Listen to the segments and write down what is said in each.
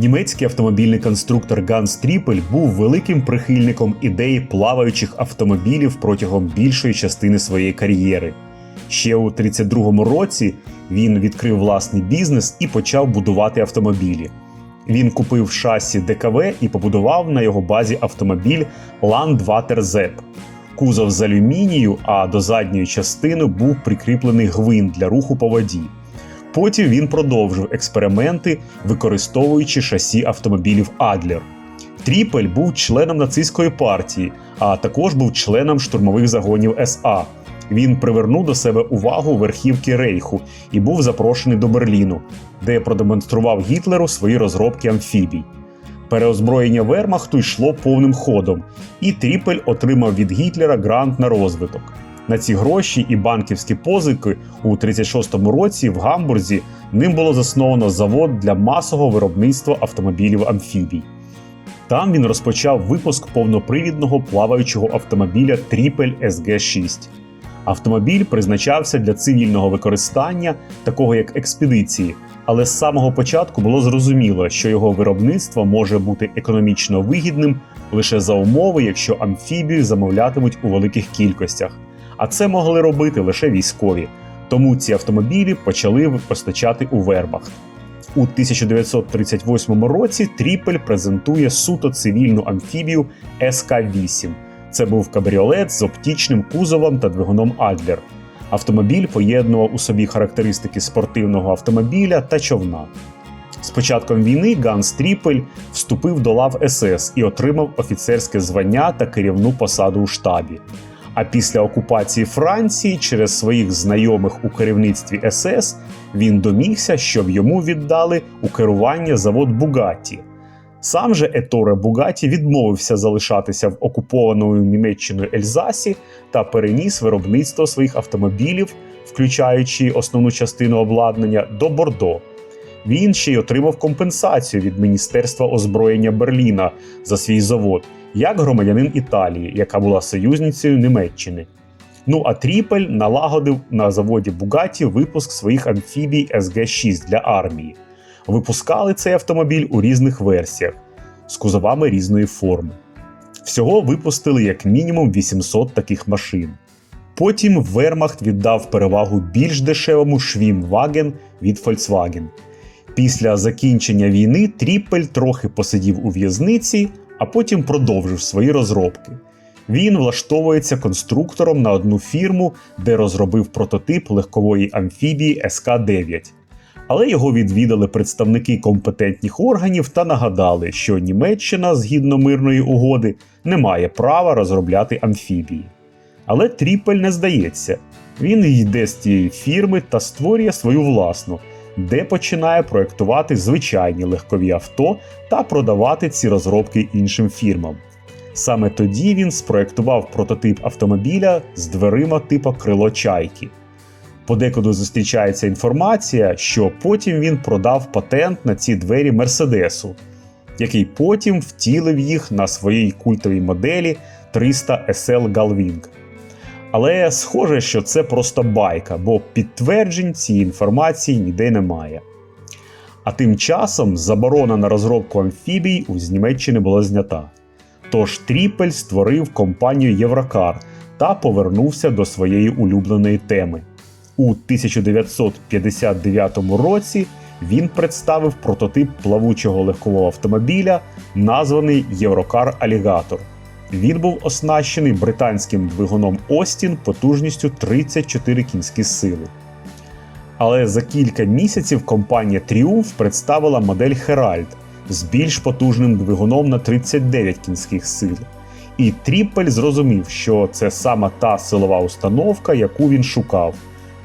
Німецький автомобільний конструктор Ганс Тріпель був великим прихильником ідеї плаваючих автомобілів протягом більшої частини своєї кар'єри. Ще у 32-му році він відкрив власний бізнес і почав будувати автомобілі. Він купив шасі ДКВ і побудував на його базі автомобіль Landwater Zepp. Кузов з алюмінію, а до задньої частини був прикріплений гвинт для руху по воді. Потім він продовжив експерименти, використовуючи шасі автомобілів Адлер. Тріпель був членом нацистської партії, а також був членом штурмових загонів СА. Він привернув до себе увагу верхівки Рейху і був запрошений до Берліну, де продемонстрував Гітлеру свої розробки амфібій. Переозброєння Вермахту йшло повним ходом, і Тріпель отримав від Гітлера грант на розвиток. На ці гроші і банківські позики у 36-му році в Гамбурзі ним було засновано завод для масового виробництва автомобілів амфібій. Там він розпочав випуск повнопривідного плаваючого автомобіля Тріпель СГ-6. Автомобіль призначався для цивільного використання, такого як експедиції, але з самого початку було зрозуміло, що його виробництво може бути економічно вигідним лише за умови, якщо амфібію замовлятимуть у великих кількостях. А це могли робити лише військові. Тому ці автомобілі почали постачати у Вербахт. У 1938 році Тріпель презентує суто цивільну амфібію СК-8. Це був кабріолет з оптічним кузовом та двигуном Адлер. Автомобіль поєднував у собі характеристики спортивного автомобіля та човна. З початком війни Ганс Тріпель вступив до лав СС і отримав офіцерське звання та керівну посаду у штабі. А після окупації Франції через своїх знайомих у керівництві СС він домігся, щоб йому віддали у керування завод Бугатті. Сам же Еторе Бугаті відмовився залишатися в окупованому Німеччиною Ельзасі та переніс виробництво своїх автомобілів, включаючи основну частину обладнання, до Бордо. Він ще й отримав компенсацію від Міністерства озброєння Берліна за свій завод, як громадянин Італії, яка була союзницею Німеччини. Ну а Тріпель налагодив на заводі Бугаті випуск своїх амфібій СГ-6 для армії. Випускали цей автомобіль у різних версіях з кузовами різної форми. Всього випустили як мінімум 800 таких машин. Потім Вермахт віддав перевагу більш дешевому Швімваген від Volkswagen. Після закінчення війни Тріпель трохи посидів у в'язниці, а потім продовжив свої розробки. Він влаштовується конструктором на одну фірму, де розробив прототип легкової амфібії СК-9. Але його відвідали представники компетентних органів та нагадали, що Німеччина, згідно мирної угоди, не має права розробляти амфібії. Але Тріпель не здається. Він йде з тієї фірми та створює свою власну, де починає проектувати звичайні легкові авто та продавати ці розробки іншим фірмам. Саме тоді він спроектував прототип автомобіля з дверима типу крило чайки. Подекуди зустрічається інформація, що потім він продав патент на ці двері Мерседесу, який потім втілив їх на своїй культовій моделі 300 SL Galving. Але схоже, що це просто байка, бо підтверджень цієї інформації ніде немає. А тим часом заборона на розробку амфібій у з Німеччини була знята. Тож Тріпель створив компанію Єврокар та повернувся до своєї улюбленої теми. У 1959 році він представив прототип плавучого легкового автомобіля, названий Єврокар Алігатор. Він був оснащений британським двигуном Остін потужністю 34 кінські сили. Але за кілька місяців компанія Triumph представила модель Herald з більш потужним двигуном на 39 кінських сил. І Тріпель зрозумів, що це саме та силова установка, яку він шукав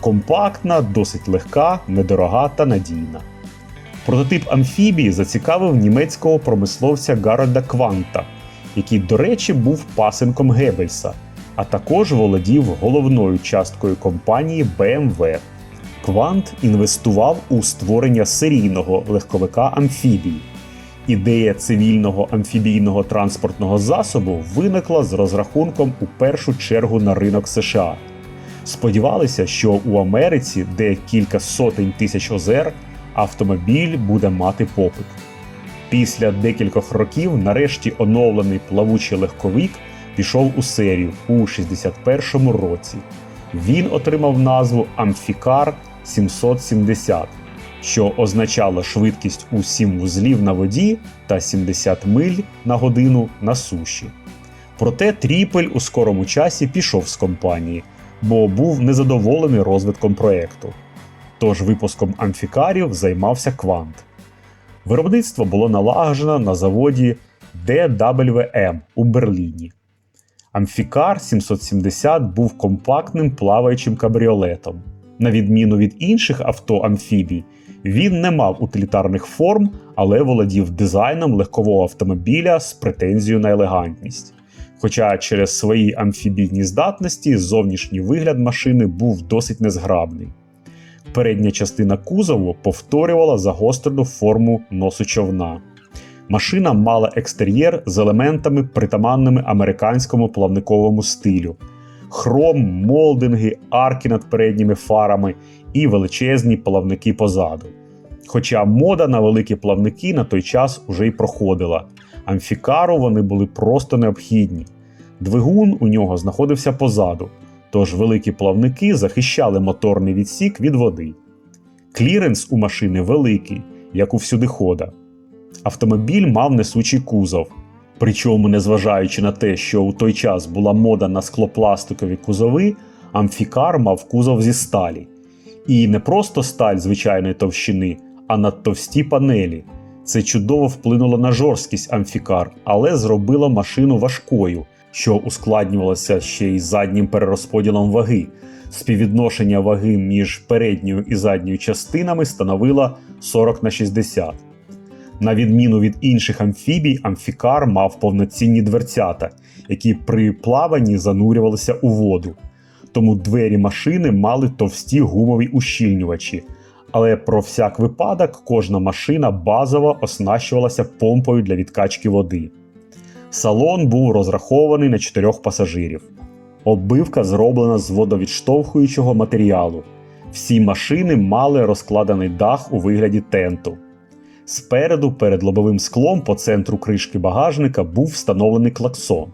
компактна, досить легка, недорога та надійна. Прототип амфібії зацікавив німецького промисловця Гарольда Кванта, який, до речі, був пасенком Геббельса, а також володів головною часткою компанії BMW. Квант інвестував у створення серійного легковика амфібії. Ідея цивільного амфібійного транспортного засобу виникла з розрахунком у першу чергу на ринок США. Сподівалися, що у Америці, де кілька сотень тисяч озер, автомобіль буде мати попит. Після декількох років нарешті оновлений плавучий легковик пішов у серію у 61-му році. Він отримав назву Амфікар 770, що означало швидкість у 7 вузлів на воді та 70 миль на годину на суші. Проте Тріпель у скорому часі пішов з компанії, бо був незадоволений розвитком проекту. Тож випуском амфікарів займався Квант. Виробництво було налагоджено на заводі DWM у Берліні. Амфікар 770 був компактним плаваючим кабріолетом. На відміну від інших авто амфібій, він не мав утилітарних форм, але володів дизайном легкового автомобіля з претензією на елегантність. Хоча через свої амфібійні здатності зовнішній вигляд машини був досить незграбний. Передня частина кузову повторювала загострену форму носу човна. Машина мала екстер'єр з елементами, притаманними американському плавниковому стилю: хром, молдинги, арки над передніми фарами і величезні плавники позаду. Хоча мода на великі плавники на той час уже й проходила, амфікару вони були просто необхідні. Двигун у нього знаходився позаду, тож великі плавники захищали моторний відсік від води. Кліренс у машини великий, як у всюдихода. Автомобіль мав несучий кузов. Причому, незважаючи на те, що у той час була мода на склопластикові кузови, амфікар мав кузов зі сталі. І не просто сталь звичайної товщини, а надтовсті панелі. Це чудово вплинуло на жорсткість амфікар, але зробило машину важкою, що ускладнювалося ще й заднім перерозподілом ваги. Співвідношення ваги між передньою і задньою частинами становило 40 на 60. На відміну від інших амфібій, амфікар мав повноцінні дверцята, які при плаванні занурювалися у воду. Тому двері машини мали товсті гумові ущільнювачі. Але про всяк випадок кожна машина базово оснащувалася помпою для відкачки води. Салон був розрахований на чотирьох пасажирів. Оббивка зроблена з водовідштовхуючого матеріалу. Всі машини мали розкладений дах у вигляді тенту. Спереду, перед лобовим склом по центру кришки багажника був встановлений клаксон.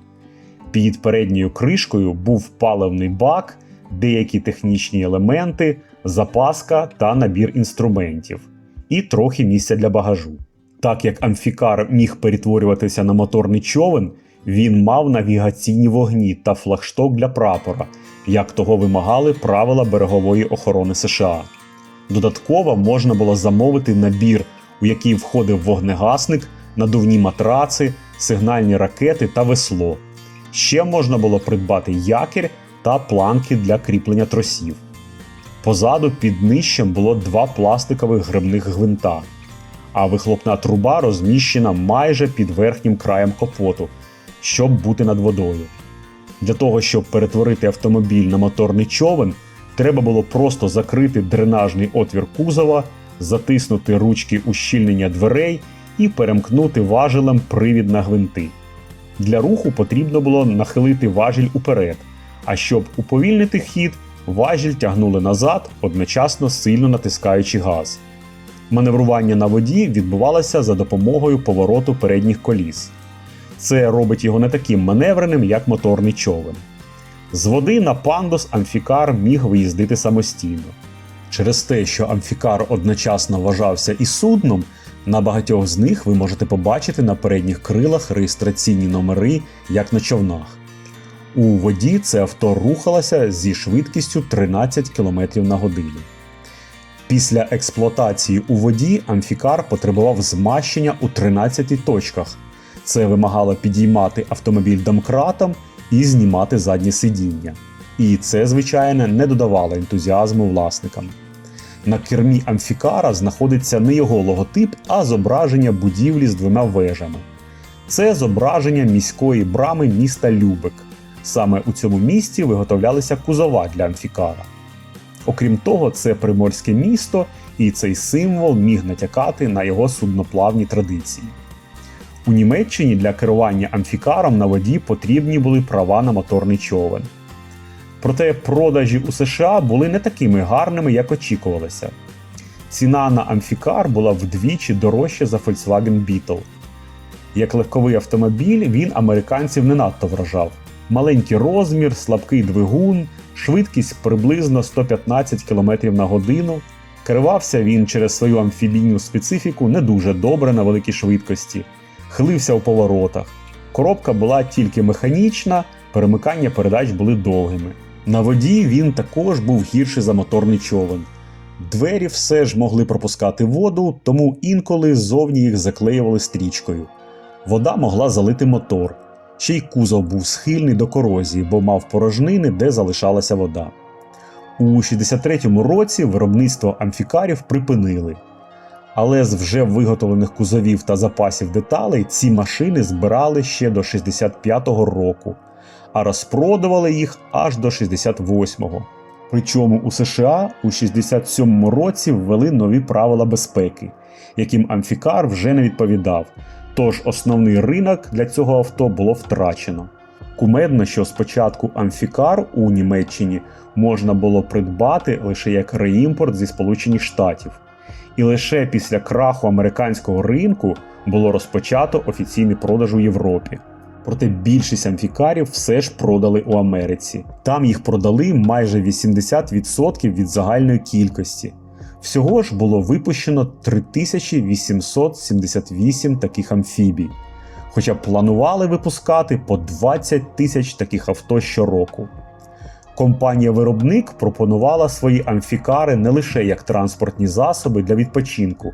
Під передньою кришкою був паливний бак, деякі технічні елементи, запаска та набір інструментів, і трохи місця для багажу. Так як амфікар міг перетворюватися на моторний човен, він мав навігаційні вогні та флагшток для прапора, як того вимагали правила берегової охорони США. Додатково можна було замовити набір, у який входив вогнегасник, надувні матраци, сигнальні ракети та весло. Ще можна було придбати якір та планки для кріплення тросів. Позаду під нижчем було два пластикових грибних гвинта, а вихлопна труба розміщена майже під верхнім краєм капоту, щоб бути над водою. Для того, щоб перетворити автомобіль на моторний човен, треба було просто закрити дренажний отвір кузова, затиснути ручки ущільнення дверей і перемкнути важелем привід на гвинти. Для руху потрібно було нахилити важіль уперед, а щоб уповільнити хід, важіль тягнули назад, одночасно сильно натискаючи газ. Маневрування на воді відбувалося за допомогою повороту передніх коліс. Це робить його не таким маневреним, як моторний човен. З води на пандус амфікар міг виїздити самостійно. Через те, що амфікар одночасно вважався і судном, на багатьох з них ви можете побачити на передніх крилах реєстраційні номери, як на човнах. У воді це авто рухалося зі швидкістю 13 км на годину. Після експлуатації у воді амфікар потребував змащення у 13 точках. Це вимагало підіймати автомобіль домкратом і знімати заднє сидіння. І це, звичайно, не додавало ентузіазму власникам. На кермі амфікара знаходиться не його логотип, а зображення будівлі з двома вежами. Це зображення міської брами міста Любек. Саме у цьому місті виготовлялися кузова для амфікара. Окрім того, це приморське місто, і цей символ міг натякати на його судноплавні традиції. У Німеччині для керування амфікаром на воді потрібні були права на моторний човен. Проте продажі у США були не такими гарними, як очікувалося. Ціна на Амфікар була вдвічі дорожча за Volkswagen Beetle. Як легковий автомобіль, він американців не надто вражав. Маленький розмір, слабкий двигун, швидкість приблизно 115 км на годину. Керувався він через свою амфібійну специфіку не дуже добре на великій швидкості, хилився у поворотах. Коробка була тільки механічна, перемикання передач були довгими. На воді він також був гірший за моторний човен. Двері все ж могли пропускати воду, тому інколи ззовні їх заклеювали стрічкою. Вода могла залити мотор. Ще й кузов був схильний до корозії, бо мав порожнини, де залишалася вода. У 63-му році виробництво амфікарів припинили. Але з вже виготовлених кузовів та запасів деталей ці машини збирали ще до 65-го року, а розпродували їх аж до 68-го. Причому у США у 67-му році ввели нові правила безпеки, яким амфікар вже не відповідав. Тож основний ринок для цього авто було втрачено. Кумедно, що спочатку амфікар у Німеччині можна було придбати лише як реімпорт зі Сполучених Штатів, і лише після краху американського ринку було розпочато офіційний продаж у Європі. Проте більшість амфікарів все ж продали у Америці. Там їх продали майже 80% від загальної кількості. Всього ж було випущено 3878 таких амфібій, хоча планували випускати по 20 тисяч таких авто щороку. Компанія-виробник пропонувала свої амфікари не лише як транспортні засоби для відпочинку,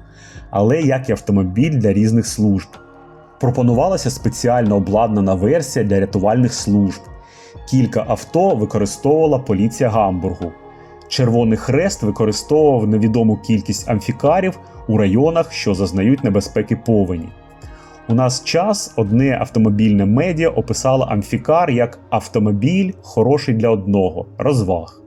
але як і автомобіль для різних служб. Пропонувалася спеціально обладнана версія для рятувальних служб. Кілька авто використовувала поліція Гамбургу. Червоний хрест використовував невідому кількість амфікарів у районах, що зазнають небезпеки повені. У нас час одне автомобільне медіа описало амфікар як автомобіль, хороший для одного, розваг.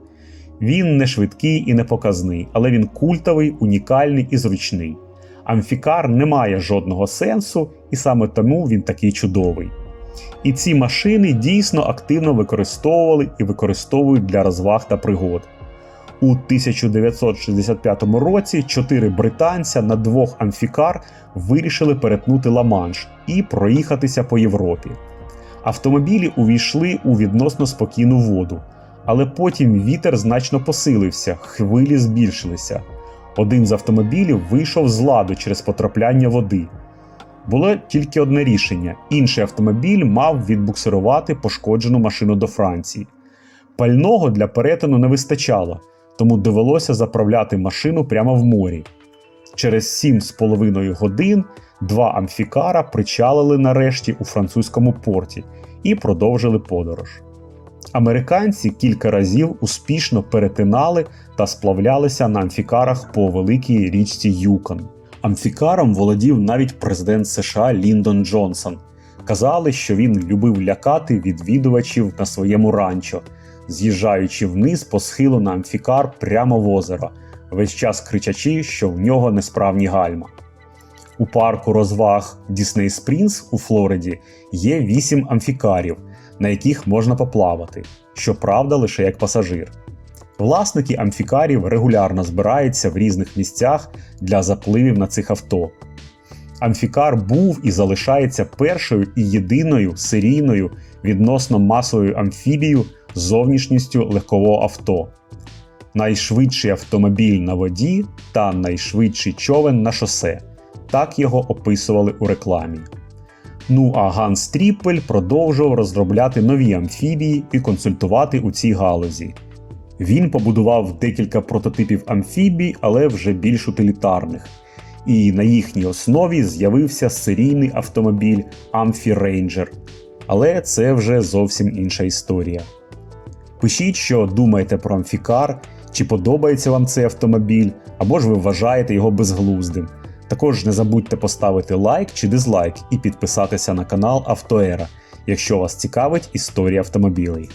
Він не швидкий і не показний, але він культовий, унікальний і зручний. Амфікар не має жодного сенсу, і саме тому він такий чудовий. І ці машини дійсно активно використовували і використовують для розваг та пригод. У 1965 році чотири британця на двох амфікар вирішили перетнути Ла-Манш і проїхатися по Європі. Автомобілі увійшли у відносно спокійну воду, але потім вітер значно посилився, хвилі збільшилися. Один з автомобілів вийшов з ладу через потрапляння води. Було тільки одне рішення: інший автомобіль мав відбуксирувати пошкоджену машину до Франції. Пального для перетину не вистачало тому довелося заправляти машину прямо в морі. Через 7,5 годин два амфікара причалили нарешті у французькому порті і продовжили подорож. Американці кілька разів успішно перетинали та сплавлялися на амфікарах по великій річці Юкон. Амфікаром володів навіть президент США Ліндон Джонсон. Казали, що він любив лякати відвідувачів на своєму ранчо, з'їжджаючи вниз по схилу на амфікар прямо в озеро, весь час кричачи, що в нього несправні гальма. У парку розваг Disney Springs у Флориді є вісім амфікарів, на яких можна поплавати, щоправда, лише як пасажир. Власники амфікарів регулярно збираються в різних місцях для запливів на цих авто. Амфікар був і залишається першою і єдиною серійною відносно масовою амфібією зовнішністю легкового авто, найшвидший автомобіль на воді та найшвидший човен на шосе. Так його описували у рекламі. Ну а Ганс Тріпель продовжував розробляти нові амфібії і консультувати у цій галузі. Він побудував декілька прототипів амфібій, але вже більш утилітарних. І на їхній основі з'явився серійний автомобіль Amphi Ranger. Але це вже зовсім інша історія. Пишіть, що думаєте про амфікар, чи подобається вам цей автомобіль, або ж ви вважаєте його безглуздим. Також не забудьте поставити лайк чи дизлайк і підписатися на канал Автоера, якщо вас цікавить історія автомобілей.